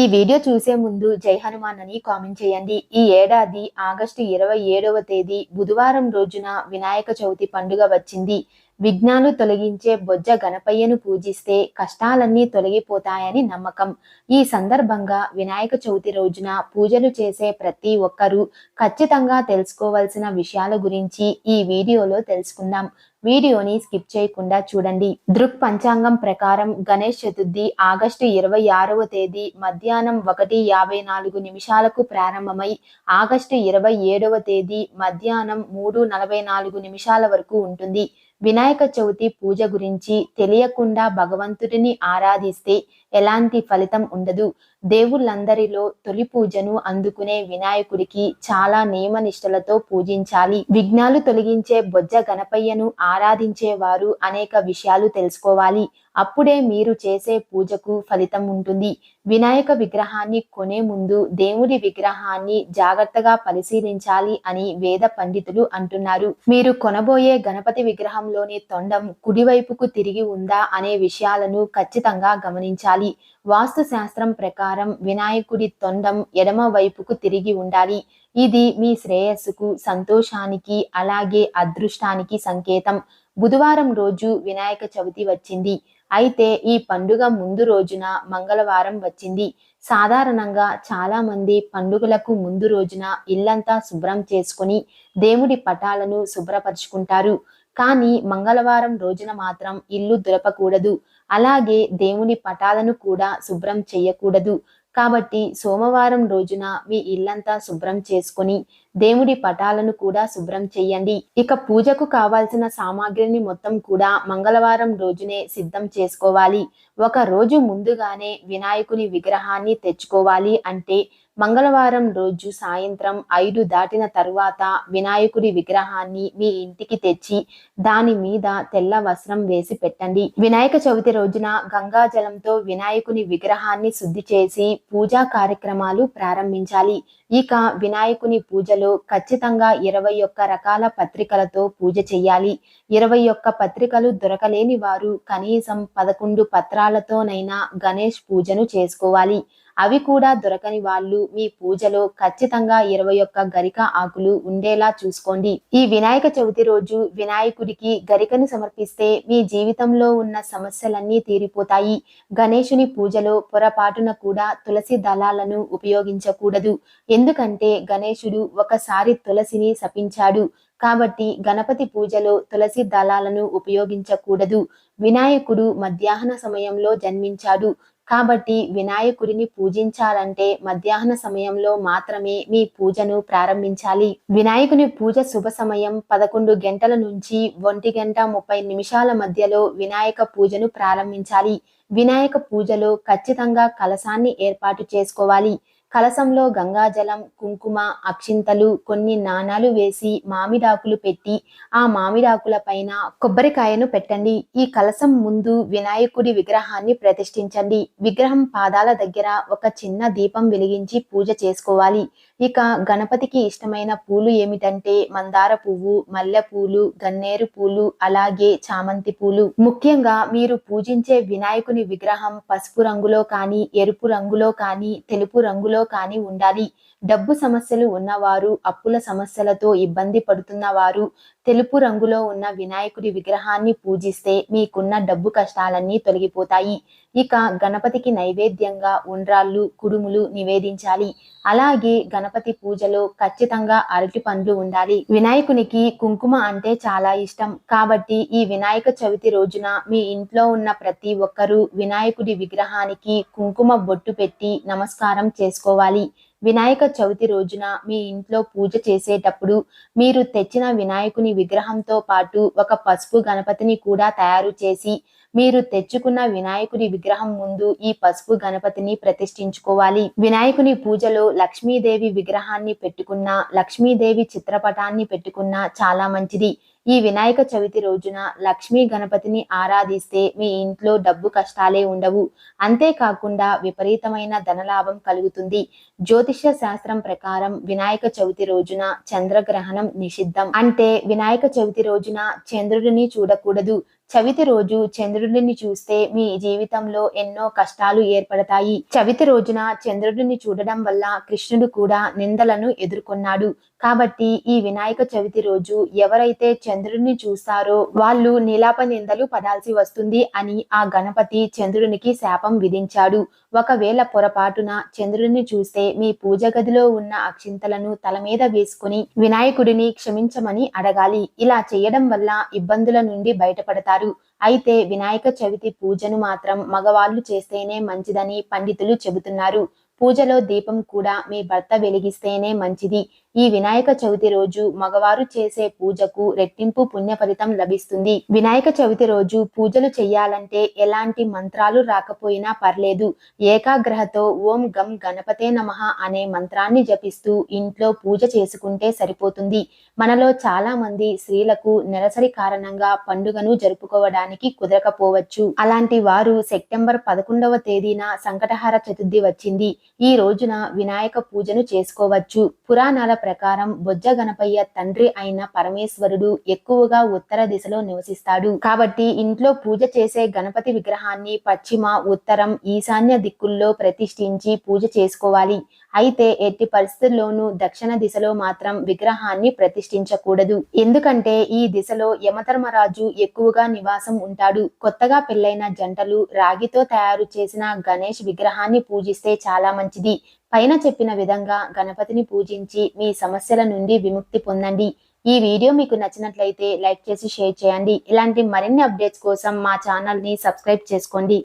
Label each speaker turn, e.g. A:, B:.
A: ఈ వీడియో చూసే ముందు జై హనుమాన్ అని కామెంట్ చేయండి. ఈ ఏడాది ఆగస్టు ఇరవై ఏడవ తేదీ బుధవారం రోజున వినాయక చవితి పండుగ వచ్చింది. విఘ్నాలు తొలగించే బొజ్జ గణపయ్యను పూజిస్తే కష్టాలన్నీ తొలగిపోతాయని నమ్మకం. ఈ సందర్భంగా వినాయక చవితి రోజున పూజలు చేసే ప్రతి ఒక్కరూ ఖచ్చితంగా తెలుసుకోవాల్సిన విషయాల గురించి ఈ వీడియోలో తెలుసుకుందాం. వీడియోని స్కిప్ చేయకుండా చూడండి. దృక్ పంచాంగం ప్రకారం గణేష్ చతుర్థి ఆగస్టు ఇరవై ఆరవ తేదీ మధ్యాహ్నం ఒకటి యాభై నాలుగు నిమిషాలకు ప్రారంభమై ఆగస్టు ఇరవై ఏడవ తేదీ మధ్యాహ్నం మూడు నలభై నాలుగు నిమిషాల వరకు ఉంటుంది. వినాయక చవితి పూజ గురించి తెలియకుండా భగవంతుడిని ఆరాధిస్తే ఎలాంటి ఫలితం ఉండదు. దేవుళ్ళందరిలో తొలి పూజను అందుకునే వినాయకుడికి చాలా నియమనిష్టలతో పూజించాలి. విఘ్నాలు తొలగించే బొజ్జ గణపయ్యను ఆరాధించే వారు అనేక విషయాలు తెలుసుకోవాలి. అప్పుడే మీరు చేసే పూజకు ఫలితం ఉంటుంది. వినాయక విగ్రహాన్ని కొనే ముందు దేవుడి విగ్రహాన్ని జాగ్రత్తగా పరిశీలించాలి అని వేద పండితులు అంటున్నారు. మీరు కొనబోయే గణపతి విగ్రహంలోని తొండం కుడివైపుకు తిరిగి ఉందా అనే విషయాలను ఖచ్చితంగా గమనించాలి. వాస్తు శాస్త్రం ప్రకారం వినాయకుడి తొండం ఎడమ వైపుకు తిరిగి ఉండాలి. ఇది మీ శ్రేయస్సుకు సంతోషానికి అలాగే అదృష్టానికి సంకేతం. బుధవారం రోజు వినాయక చవితి వచ్చింది. అయితే ఈ పండుగ ముందు రోజున మంగళవారం వచ్చింది. సాధారణంగా చాలా మంది పండుగలకు ముందు రోజున ఇల్లంతా శుభ్రం చేసుకుని దేవుడి పటాలను శుభ్రపరుచుకుంటారు. కానీ మంగళవారం రోజున మాత్రం ఇల్లు దులపకూడదు. అలాగే దేవుని పటాలను కూడా శుభ్రం చేయకూడదు. కాబట్టి సోమవారం రోజున మీ ఇల్లంతా శుభ్రం చేసుకొని దేవుడి పటాలను కూడా శుభ్రం చేయండి. ఇక పూజకు కావాల్సిన సామాగ్రిని మొత్తం కూడా మంగళవారం రోజునే సిద్ధం చేసుకోవాలి. ఒక రోజు ముందుగానే వినాయకుని విగ్రహాన్ని తెచ్చుకోవాలి అంటే మంగళవారం రోజు సాయంత్రం ఐదు దాటిన తరువాత వినాయకుడి విగ్రహాన్ని మీ ఇంటికి తెచ్చి దాని మీద తెల్ల వస్త్రం వేసి పెట్టండి. వినాయక చవితి రోజున గంగా జలంతో వినాయకుని విగ్రహాన్ని శుద్ధి చేసి పూజా కార్యక్రమాలు ప్రారంభించాలి. ఇక వినాయకుని పూజలో ఖచ్చితంగా ఇరవై ఒక్క రకాల పత్రికలతో పూజ చేయాలి. ఇరవై ఒక్క పత్రికలు దొరకలేని వారు కనీసం పదకొండు పత్రాలతోనైనా గణేష్ పూజను చేసుకోవాలి. అవి కూడా దొరకని వాళ్ళు మీ పూజలో ఖచ్చితంగా ఇరవై ఒక్క గరిక ఆకులు ఉండేలా చూసుకోండి. ఈ వినాయక చవితి రోజు వినాయకుడికి గరికను సమర్పిస్తే మీ జీవితంలో ఉన్న సమస్యలన్నీ తీరిపోతాయి. గణేశుని పూజలో పొరపాటున కూడా తులసి దళాలను ఉపయోగించకూడదు. ఎందుకంటే గణేశుడు ఒకసారి తులసిని శపించాడు. కాబట్టి గణపతి పూజలో తులసి దళాలను ఉపయోగించకూడదు. వినాయకుడు మధ్యాహ్న సమయంలో జన్మించాడు. కాబట్టి వినాయకుడిని పూజించాలంటే మధ్యాహ్న సమయంలో మాత్రమే మీ పూజను ప్రారంభించాలి. వినాయకుని పూజ శుభ సమయం పదకొండు గంటల నుంచి ఒంటి గంట ముప్పై నిమిషాల మధ్యలో వినాయక పూజను ప్రారంభించాలి. వినాయక పూజలో ఖచ్చితంగా కలసాన్ని ఏర్పాటు చేసుకోవాలి. కలసంలో గంగాజలం కుంకుమ అక్షింతలు కొన్ని నాణాలు వేసి మామిడాకులు పెట్టి ఆ మామిడాకుల పైన కొబ్బరికాయను పెట్టండి. ఈ కలసం ముందు వినాయకుడి విగ్రహాన్ని ప్రతిష్ఠించండి. విగ్రహం పాదాల దగ్గర ఒక చిన్న దీపం వెలిగించి పూజ చేసుకోవాలి. ఇక గణపతికి ఇష్టమైన పూలు ఏమిటంటే మందార పువ్వు మల్లె పూలు గన్నేరు పూలు అలాగే చామంతి పూలు. ముఖ్యంగా మీరు పూజించే వినాయకుని విగ్రహం పసుపు రంగులో కానీ ఎరుపు రంగులో కానీ తెలుపు రంగులో కానీ ఉండాలి. డబ్బు సమస్యలు ఉన్నవారు అప్పుల సమస్యలతో ఇబ్బంది పడుతున్న వారు తెలుపు రంగులో ఉన్న వినాయకుడి విగ్రహాన్ని పూజిస్తే మీకున్న డబ్బు కష్టాలన్నీ తొలగిపోతాయి. ఇక గణపతికి నైవేద్యంగా ఉండ్రాళ్ళు కుడుములు నివేదించాలి. అలాగే గణపతి పూజలో ఖచ్చితంగా అరటి పండ్లు ఉండాలి. వినాయకునికి కుంకుమ అంటే చాలా ఇష్టం. కాబట్టి ఈ వినాయక చవితి రోజున మీ ఇంట్లో ఉన్న ప్రతి ఒక్కరూ వినాయకుడి విగ్రహానికి కుంకుమ బొట్టు పెట్టి నమస్కారం చేసుకోవాలి. వినాయక చవితి రోజున మీ ఇంట్లో పూజ చేసేటప్పుడు మీరు తెచ్చిన వినాయకుని విగ్రహంతో పాటు ఒక పసుపు గణపతిని కూడా తయారు చేసి మీరు తెచ్చుకున్న వినాయకుని విగ్రహం ముందు ఈ పసుపు గణపతిని ప్రతిష్ఠించుకోవాలి. వినాయకుని పూజలో లక్ష్మీదేవి విగ్రహాన్ని పెట్టుకున్న లక్ష్మీదేవి చిత్రపటాన్ని పెట్టుకున్న చాలా మంచిది. ఈ వినాయక చవితి రోజున లక్ష్మీ గణపతిని ఆరాధిస్తే మీ ఇంట్లో డబ్బు కష్టాలే ఉండవు. అంతేకాకుండా విపరీతమైన ధనలాభం కలుగుతుంది. జ్యోతిష శాస్త్రం ప్రకారం వినాయక చవితి రోజున చంద్రగ్రహణం నిషిద్ధం. అంటే వినాయక చవితి రోజున చంద్రుడిని చూడకూడదు. చవితి రోజు చంద్రుడిని చూస్తే మీ జీవితంలో ఎన్నో కష్టాలు ఏర్పడతాయి. చవితి రోజున చంద్రుడిని చూడడం వల్ల కృష్ణుడు కూడా నిందలను ఎదుర్కొన్నాడు. కాబట్టి ఈ వినాయక చవితి రోజు ఎవరైతే చంద్రుడిని చూస్తారో వాళ్ళు నీలాప నిందలు పడాల్సి వస్తుంది అని ఆ గణపతి చంద్రునికి శాపం విధించాడు. ఒకవేళ పొరపాటున చంద్రుడిని చూస్తే మీ పూజ గదిలో ఉన్న అక్షింతలను తల మీద వేసుకుని వినాయకుడిని క్షమించమని అడగాలి. ఇలా చేయడం వల్ల ఇబ్బందుల నుండి బయటపడతారు. అయితే వినాయక చవితి పూజను మాత్రం మగవాళ్ళు చేస్తేనే మంచిదని పండితులు చెబుతున్నారు. పూజలో దీపం కూడా మీ భర్త వెలిగిస్తేనే మంచిది. ఈ వినాయక చవితి రోజు మగవారు చేసే పూజకు రెట్టింపు పుణ్య ఫలితం లభిస్తుంది. వినాయక చవితి రోజు పూజలు చెయ్యాలంటే ఎలాంటి మంత్రాలు రాకపోయినా పర్లేదు. ఏకాగ్రహతో ఓం గం గణపతే నమ అనే మంత్రాన్ని జపిస్తూ ఇంట్లో పూజ చేసుకుంటే సరిపోతుంది. మనలో చాలా మంది స్త్రీలకు నెలసరి కారణంగా పండుగను జరుపుకోవడానికి కుదరకపోవచ్చు. అలాంటి వారు సెప్టెంబర్ పదకొండవ తేదీన సంకటహార చతుర్థి వచ్చింది. ఈ రోజున వినాయక పూజను చేసుకోవచ్చు. పురాణాల ప్రకారం బొజ్జ గణపయ్య తండ్రి అయిన పరమేశ్వరుడు ఎక్కువగా ఉత్తర దిశలో నివసిస్తాడు. కాబట్టి ఇంట్లో పూజ చేసే గణపతి విగ్రహాన్ని పశ్చిమ ఉత్తరం ఈశాన్య దిక్కుల్లో ప్రతిష్ఠించి పూజ చేసుకోవాలి. అయితే ఎట్టి పరిస్థితుల్లోనూ దక్షిణ దిశలో మాత్రం విగ్రహాన్ని ప్రతిష్ఠించకూడదు. ఎందుకంటే ఈ దిశలో యమధర్మరాజు ఎక్కువగా నివాసం ఉంటాడు. కొత్తగా పెళ్ళైన జంటలు రాగితో తయారు చేసిన గణేష్ విగ్రహాన్ని పూజిస్తే చాలా మంచిది. పైన చెప్పిన విధంగా గణపతిని పూజించి మీ సమస్యల నుండి విముక్తి పొందండి. ఈ వీడియో మీకు నచ్చినట్లయితే లైక్ చేసి షేర్ చేయండి. ఇలాంటి మరిన్ని అప్డేట్స్ కోసం మా ఛానల్ని సబ్స్క్రైబ్ చేసుకోండి.